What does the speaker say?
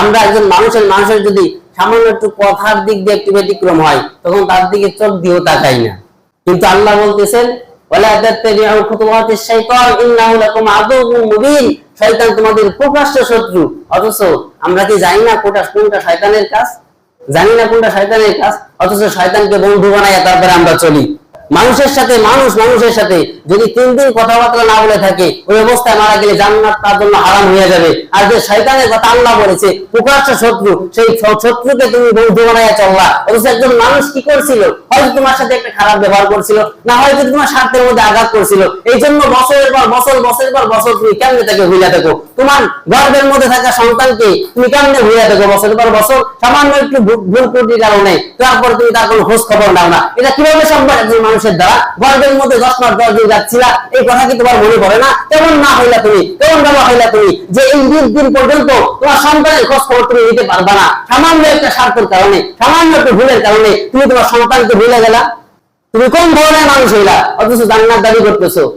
আমরা একজন মানুষের মানুষের যদি সামান্য একটু কথার দিক দিয়ে একটু ব্যতিক্রম হয়, তখন তার দিকে চোখ দিয়েও তাকাই না। কিন্তু আল্লাহ বলতেছেন আমরা চলি। মানুষের সাথে, মানুষ মানুষের সাথে যদি তিন দিন কথাবার্তা না বলে থাকে, ওই অবস্থায় মারা গেলে জান্নাত তার জন্য হারাম হয়ে যাবে। আর যে শয়তানের কথা আল্লাহ বলেছে প্রকাশ্য শত্রু, সেই শত্রুকে তুমি বন্ধু বানাইয়া চললা অথচ একজন মানুষ কি করছিল? হয়তো তোমার সাথে একটা খারাপ ব্যবহার করছিল, না হয়তো তোমার স্বার্থের মধ্যে আঘাত করছিল। এই জন্য বছরের পর বছর, বছরের পর বছর তুমি কেমনে তাকে ভুলে থাকো? তোমার গর্ভের মধ্যে থাকা সন্তানকে তুমি কেমনে ভুলে থাকো বছরের পর বছর সামান্য একটু ভুল- ত্রুটির কারণে তারপর তুমি তার কোনো খোঁজ খবর নাও না। এটা কীভাবে সম্ভব একজন মানুষের দ্বারা? গর্ভের মধ্যে দশ মাস, দশ দিন যাচ্ছিলা, এই কথা কি তোমার মনে পড়ে না? তেমন না হইলা তুমি? তেমন বাবা হইলা তুমি? যে এই দিন দিন পর্যন্ত তোমার সন্তানের খোঁজ খবর তুমি নিতে পারবা না। সামান্য একটা স্বার্থের কারণে, সামান্য একটা ভুলের কারণে তুমি তোমার সন্তানকে ভুলে গেলা। তুমি কোন ধরনের মানুষ হইলা? অথচ জান্নাত দাবি করতেছো।